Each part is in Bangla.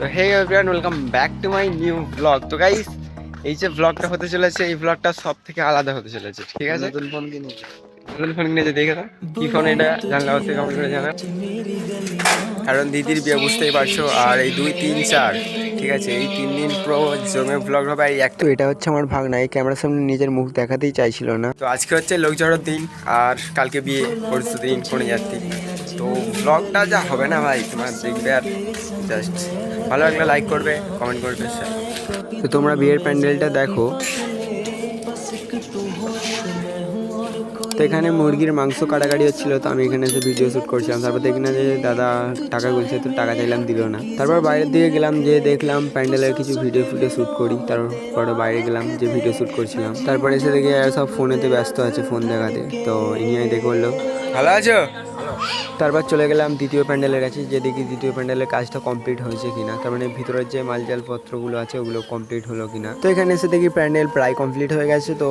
তো hey everyone welcome back to my new vlog তো গাইস এই যে ব্লগটা হতে চলেছে এই ব্লগটা সব থেকে আলাদা হতে চলেছে ঠিক আছে? নতুন ফোন কিনেছে নতুন ফোন কিনেছে দেখে দাও। কি ফোন এটা? জানলা অবশ্যই কমেন্ট করে জানা কারণ দিদির বিয়ে বুঝতেই পারছ আর এই দুই তিন চার ঠিক আছে? এই তিন দিন পুরো জমে ব্লগ হবে আর এক তো এটা হচ্ছে আমার ভাগনা এই ক্যামেরার সামনে নিজের মুখ দেখাতেই চাইছিল না। তো আজকে হচ্ছে লোক জড়োর দিন আর কালকে বিয়ে পরশু দিন কোনে যাচ্ছি তো ব্লগটা যা হবে না ভাই তোমার দেখবে আর জাস্ট ভালো লাগলে লাইক করবে কমেন্ট করবে তো তোমরা বিয়ের প্যান্ডেলটা দেখো। তো এখানে মুরগির মাংস কাটাকাটি হচ্ছিল তো আমি এখানে এসে ভিডিও শ্যুট করছিলাম। তারপর দেখি না যে দাদা টাকা গুলছে তো টাকা চাইলাম দিল না। তারপর বাইরের দিকে গেলাম যে দেখলাম প্যান্ডেলের কিছু ভিডিও ফিডিও শ্যুট করি। তারপরে বাইরে গেলাম যে ভিডিও শ্যুট করছিলাম। তারপরে এসে দেখি সব ফোনেতে ব্যস্ত আছে ফোন দেখাতে। তো ইনি দেখে বলল ভালো আছো? তারপর চলে গেলাম দ্বিতীয় প্যান্ডেলের কাছে, যে দেখি দ্বিতীয় প্যান্ডেলের কাজটা কমপ্লিট হয়েছে কিনা। তার মানে ভিতরের যে মালজাল পত্রগুলো আছে, ওগুলো কমপ্লিট হলো কিনা। তো এখানে এসে দেখি প্যান্ডেল প্রায় কমপ্লিট হয়ে গেছে, তো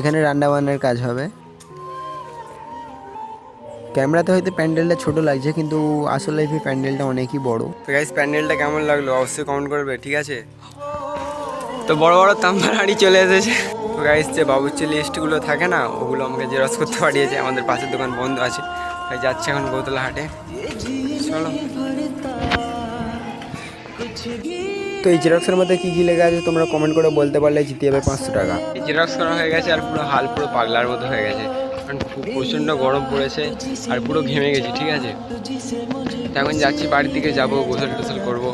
এখানে রান্না বান্নার কাজ হবে। ক্যামেরাতে হয়তো প্যান্ডেলটা ছোট লাগছে, কিন্তু আসল লাইফে প্যান্ডেলটা অনেকই বড়। তো গাইস প্যান্ডেলটা কেমন লাগল? অবশ্যই কমেন্ট করবে, ঠিক আছে? তো বড় বড় তাম্বার হাঁড়ি চলে এসেছে। তো গাইস যে বাবুচি লিস্টগুলো থাকে না ওগুলো আমাকে জেরক্স করতে পাঠিয়েছে। আমাদের পাশের দোকান বন্ধ আছে। তাই যাচ্ছে এখন গোতলা হাটে চলো। তো এই জেরক্সের মধ্যে কি কি লেখা আছে তোমরা কমেন্ট করে বলতে পারলে জিতে যাবে পাঁচশো টাকা। এই জেরক্স করা হয়ে গেছে আর পুরো হাল পুরো পাগলার মতো হয়ে গেছে। কারণ খুব প্রচণ্ড গরম পড়েছে আর পুরো ঘেমে গেছি ঠিক আছে? এখন যাচ্ছি বাড়ির দিকে যাব গোসল টোসল করব।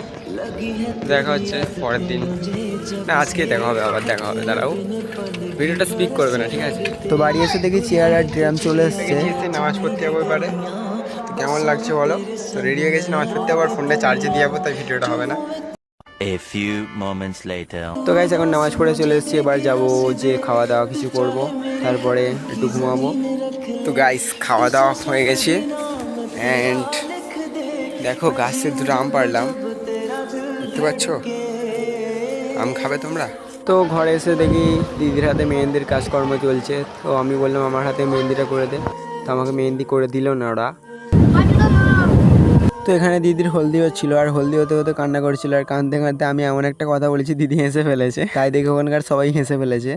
দেখা হচ্ছে পরের দিন। না আজকে দেখা হবে আবার দেখা হবে দাঁড়াও। ভিডিওটা স্পিক করবে না ঠিক আছে? তো বাড়ি এসে দেখি চেয়ার আর ড্রাম চলে এসছে। নামাজ পড়তে যাব এবারে। তো কেমন লাগছে বলো? তো রেডি হয়ে গেছি নামাজ পড়তে আবার ফোনটা চার্জে দিয়ে যাব তাই ভিডিওটা হবে না। A few moments later. তো গাইজ এখন নামাজ পড়ে চলে এসেছি এবার যাব যে খাওয়া দাওয়া কিছু করব তারপরে একটু ঘুমাবো। তো গাইস খাওয়া দাওয়া হয়ে গেছে। অ্যান্ড দেখো গাছের দুটো আম পারলাম দেখতে পাচ্ছ? আম খাবে তোমরা? তো ঘরে এসে দেখি দিদির হাতে মেহেন্দির কাজকর্ম চলছে। তো আমি বললাম আমার হাতে মেহেন্দিটা করে দে। তো আমাকে মেহেন্দি করে দিল না ওরা। তো এখানে দিদির হলদি হচ্ছিল আর হলদি হতে হতে কান্না করছিল আর কাঁদতে কাঁদতে আমি এমন একটা কথা বলেছি দিদি হেসে ফেলেছে। তাই দেখে ওখানকার সবাই হেসে ফেলেছে।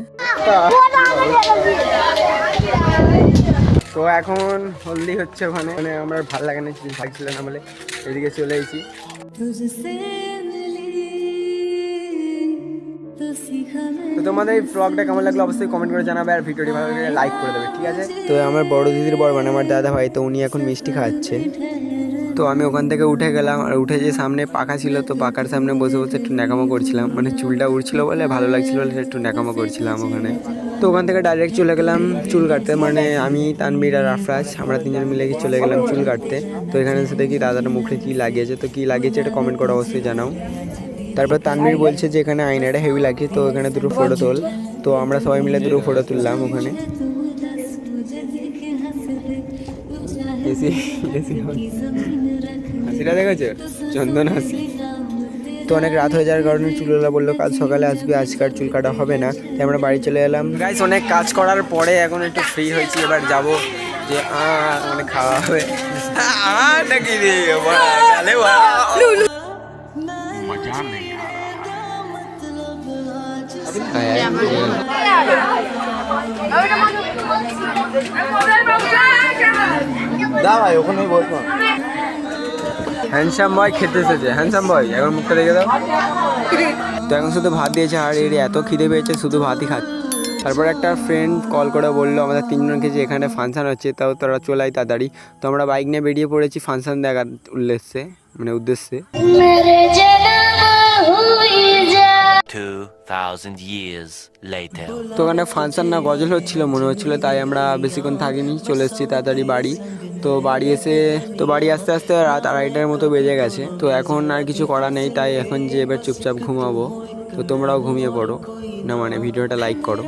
তো এখন হলদি হচ্ছে ওখানে। মানে আমার ভালো লাগে না না বলে এদিকে চলে এসেছি। তোমাদের এই ব্লগটা কেমন লাগল অবশ্যই কমেন্ট করে জানাবে আর ভিডিওটি ভালো লাগলে লাইক করে দেবে, ঠিক আছে? তো আমার বড় দিদির বর মানে আমার দাদা ভাই, তো উনি এখন মিষ্টি খাচ্ছে। তো আমি ওখান থেকে উঠে গেলাম আর উঠে যে সামনে পাখা ছিল, তো পাখার সামনে বসে বসে একটু ন্যাকামো করছিলাম। মানে চুলটা উড়ছিল বলে ভালো লাগছিল বলে একটু ন্যাকামো করছিলাম ওখানে। তো ওখান থেকে ডাইরেক্ট চলে গেলাম চুল কাটতে। মানে আমি তানবীর আর আফরাজ, আমরা তিনজন মিলে গিয়ে চলে গেলাম চুল কাটতে। তো এখানে এসে দেখি দাদার মুখে কী লাগিয়েছে। তো কী লাগিয়েছে এটা কমেন্ট করে অবশ্যই জানাও। তারপর তানভীর বলছে যে এখানে আয়নাটা হেভি লাগে, তো এখানে দুটো ফটো তোল। তো আমরা সবাই মিলে দুটো ফটো তুললাম ওখানে। হাসিটা দেখেছ? চন্দন হাসি। তো অনেক রাত হয়ে যাওয়ার কারণে চুলওয়ালা বলল, কাল সকালে আসবে আজকে আর চুল কাটা হবে না। তাই আমরা বাড়ি চলে এলাম। গাইস অনেক কাজ করার পরে এখন একটু ফ্রি হয়েছি, এবার যাব যে, আ মানে খাওয়া হবে। নাকি রে? গালে বাহ। হ্যান্ডসাম বয় খেতে এসেছে হ্যান্ডসাম বয় এখন মুখটা দেখে দাও। তো এখন শুধু ভাত দিয়েছে আর এর এত খিদে পেয়েছে শুধু ভাতই খাচ্ছে। তারপর একটা ফ্রেন্ড কল করে বলল আমাদের তিনজনকে যে এখানে ফাংশন হচ্ছে তাও তারা চলে আয় তাড়াতাড়ি। তো আমরা বাইক নিয়ে বেরিয়ে পড়েছি ফাংশন দেখার উদ্দেশ্যে মানে উদ্দেশ্যে। 2000 years later. তো ওখানে ফাংশন না গজল হচ্ছিল মনে হচ্ছিল তাই আমরা বেশিক্ষণ থাকিনি চলে এসেছি তাড়াতাড়ি বাড়ি। তো বাড়ি এসে তো বাড়ি আসতে আসতে রাত আড়াইটার মতো বেজে গেছে। তো এখন আর কিছু করা নেই তাই এখন যে এবার চুপচাপ ঘুমাবো তো তোমরাও ঘুমিয়ে পড়ো। না মানে ভিডিওটা লাইক করো।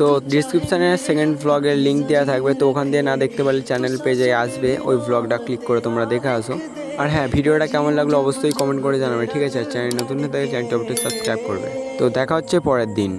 তো ডিসক্রিপশানে সেকেন্ড ভ্লগের লিঙ্ক দেওয়া থাকবে তো ওখান দিয়ে না দেখতে পারলে চ্যানেল পেজে আসবে ওই ভ্লগটা ক্লিক করে তোমরা দেখে আসো। আর হ্যাঁ ভিডিওটা কেমন লাগল অবশ্যই কমেন্ট করে জানাবে, ঠিক আছে? আর চ্যানেল নতুন থাকে চ্যানেলটা সাবস্ক্রাইব করবে। তো দেখা হচ্ছে পরের দিন।